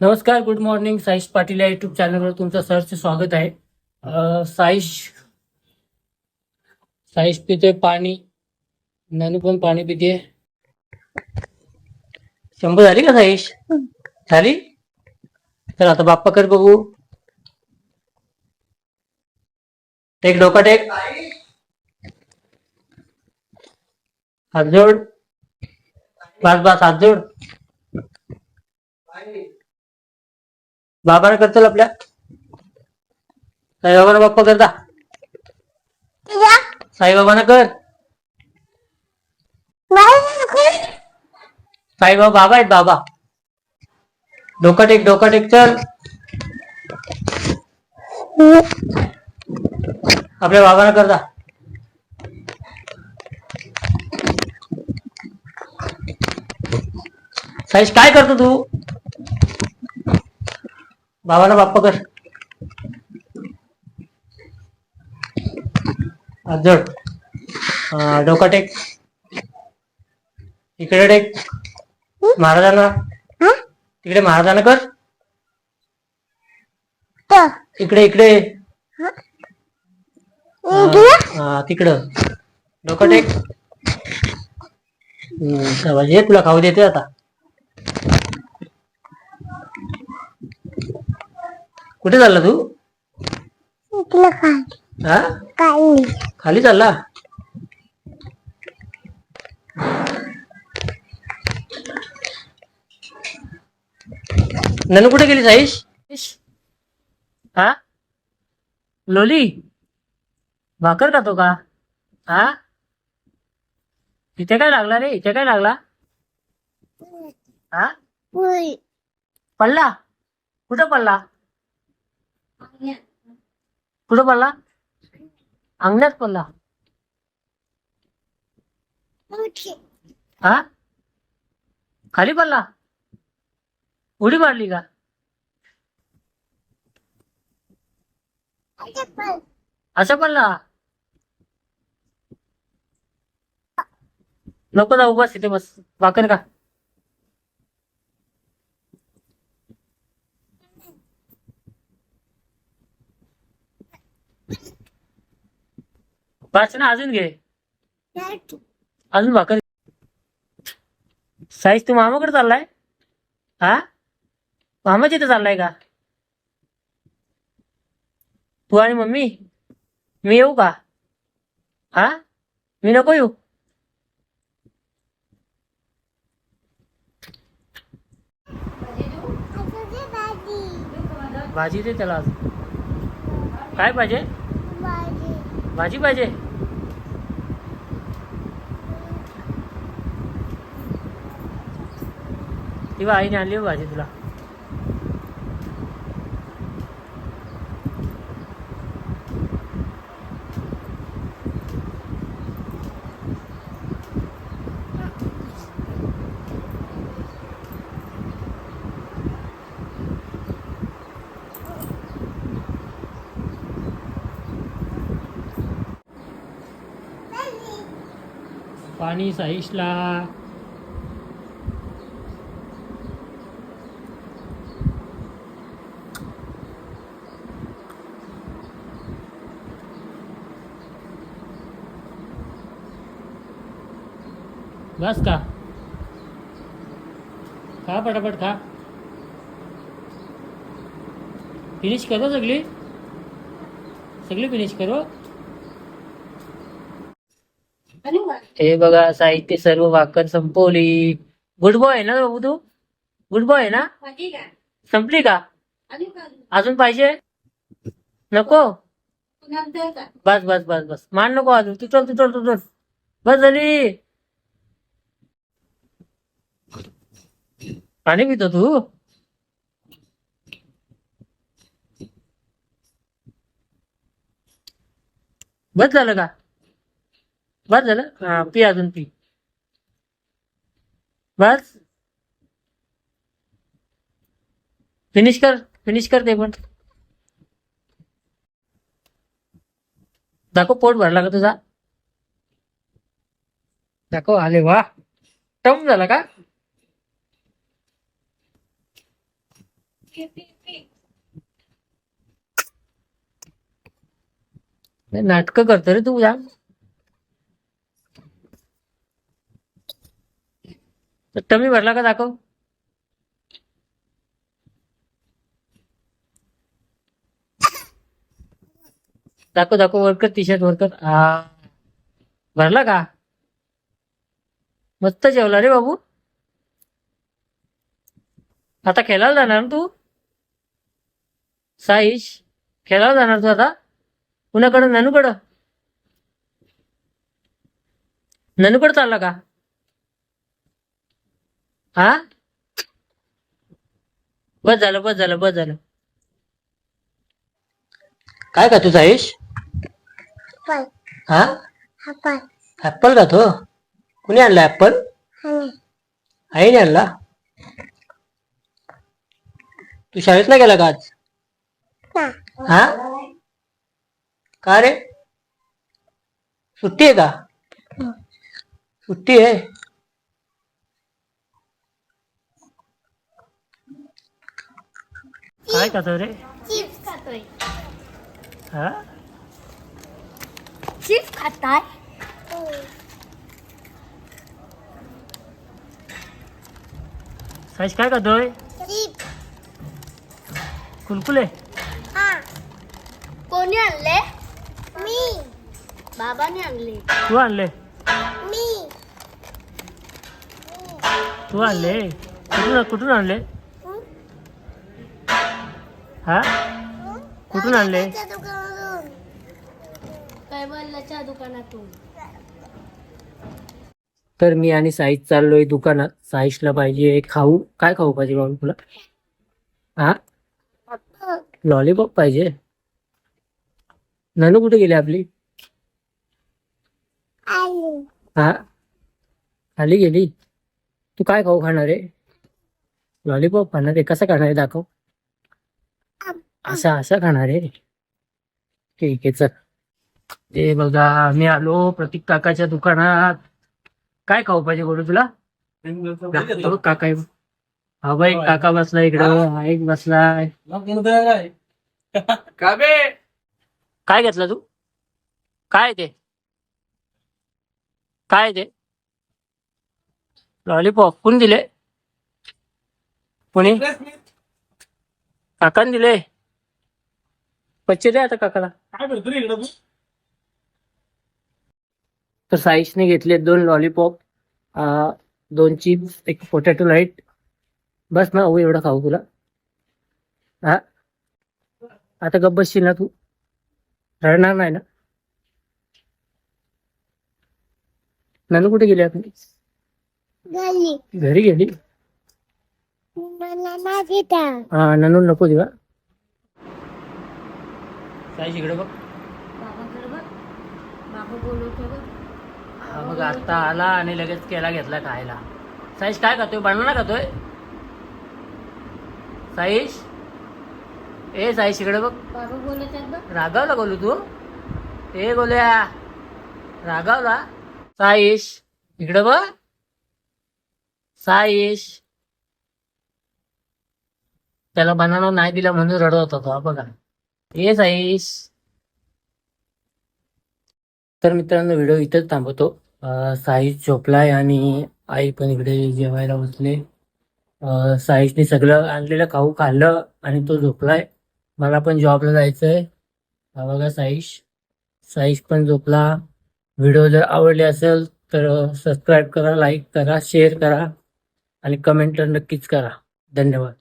नमस्कार good morning Saish Patil या YouTube चॅनलवर तुमचं सरचं स्वागत आहे. साईश साईश पितोय पाणी ननू पण पाणी पिते शंभर झाली का साईश? झाली? तर आता बाप्पा कर बघू. टेक डोका टेक. हात जोड. बस बस हात जोड. बाबाने करतील आपल्या. साईबाबांना बाप्पा करता. साईबाबांना कर. साईबाबा बाबा आहेत बाबा. डोका टेक डोका टेक चल. आपल्या बाबांना करता. साईश काय करतो तू? बाबाला बाप्पा कर. हात डोका टेक. इकडे टेक. महाराजांना. तिकडे महाराजांना कर. इकडे इकडे. हा, तिकडं. डोका टेक. तुला खाऊ देते आता. कुठे चालला तू? हा? खाली. चालला? ननू कुठे गेली साईश? हा? लोली? भाकर खातो का? हा? इथे काय लागला रे? इथे काय लागला? हा? पडला? कुठं पडला? कुठं पडला? अंगणात पडला. हा? खाली पडला. उडी मारली का? असं पडला? नको जाऊ बस इथे बस. वाकर का? बस ना अजून घे. अजून भाकर साईज तू मामाकडे चाललाय? हा? मामाच्या इथे चाललाय का? तू आणि मम्मी? मी येऊ का? हा? मी नको येऊ. भाजी दे. त्याला काय पाहिजे भाजी पाहिजे. ती आईने आणली हो भाजी तुला. पाणी साईशला. बस का? खा पटापट खा. फिनिश करो सगळी? सगळी फिनिश करो? हे बघा साहित्य सर्व वाकर संपवली. गुड बॉय आहे ना बाबू तू? गुड बॉय आहे ना? संपली का? अजून? पाहिजे? नको? बस बस बस बस. मान नको अजून. तू चल तू चल तू चल. बस झाली. पाणी पितो तू? बस झालं का? बस झालं? हा पी अजून पी. बस. फिनिश कर फिनिश कर ते पण. दाखव पोट भरला का तुझा. दाखव आले वा. टम झाला का? नाटक करतो रे तू या टमी भरला का दाखव? दाखव दाखव वर्कर टी शर्ट वर्कर हा भरला का? मस्त जेवला रे बाबू. आता खेळायला जाणार ना तू? साईश खेळायला जाणार तू आता? कुणाकडं? ननूकडं? ननूकडं चालला का? हा? बस झालं बस झालं बस झालं. काय का तू साईश? पाय हा? हा पाय ऍपल का तो कुणी आणला ऍपल आईने आणला? तू शाळेत नाही गेला का आज? ना. हा? का रे? सुट्टी आहे का? सुट्टी आहे? काय खातो रे चिप्स खातोय हा चिप्स खाताय साईश काय खातोय चिप्स कुलकुले हा कोणी आणले मी बाबाने आणले तू आणले मी तू आणले कुठून कुठून आणले हा? कुठून आणले? तर मी आणि साईश चाललोय दुकानात. साईशला पाहिजे खाऊ. काय खाऊ पाहिजे बाबा तुला? हा? लॉलीपॉप पाहिजे. ननू कुठे गेली आपली? हा? खाली गेली? तू काय खाऊ खाणार आहे? लॉलीपॉप खाणार आहे. कसं खाणार आहे? दाखव. असं असं खाणार आहे. ठीक आहे चल. ते बघा मी आलो प्रतीक काकाच्या दुकानात. काय खाऊ पाहिजे बोलू तुला? काका. हा बाई काका बसला इकडं. हा एक बसलाय. काय घेतलं तू? काय ते? काय ते? लॉलीपॉप. कोण दिले? कोणी? काकाने दिले? पच्चे दे आता काकाला. काय करतो रे इकडं तू? तर साईशने घेतले दोन लॉलीपॉप दोन चिप्स एक पोटॅटो लाइट बस ना हो एवढं खाऊ तुला. हा? आता गप्प बसशील ना तू? रडणार नाही ना? ननू कुठे गेली आपली गाली घरी गेली? हा ननू नको दिवा साईश इकडे बघ. बाबाकडे बघ. बाबा बोलवतो बघ. हा बघ आता आला आणि लगेच केला घेतला खायला. साईश काय खातोय? बनाना खातोय? साईश? ए साईश इकडे बघ. बाबा बघ. रागावला बोलू तू? ए गोल्या. रागावला? साईश इकडे बघ. साईश. त्याला बनाना नाही दिला म्हणून रडत होता तो बघा. ये साईश तर मित्रांनो व्हिडिओ इथंच थांबवतो. साईश झोपलाय आणि आई पण इकडे जेवायला बसले. साईशने सगळं आणलेलं खाऊ खाल्लं आणि तो झोपलाय. मला पण जॉबला जायचंय. हा बघा साईश. साईश पण झोपला. व्हिडिओ जर आवडले असेल तर सबस्क्राईब करा लाईक करा शेअर करा आणि कमेंट नक्कीच करा. धन्यवाद.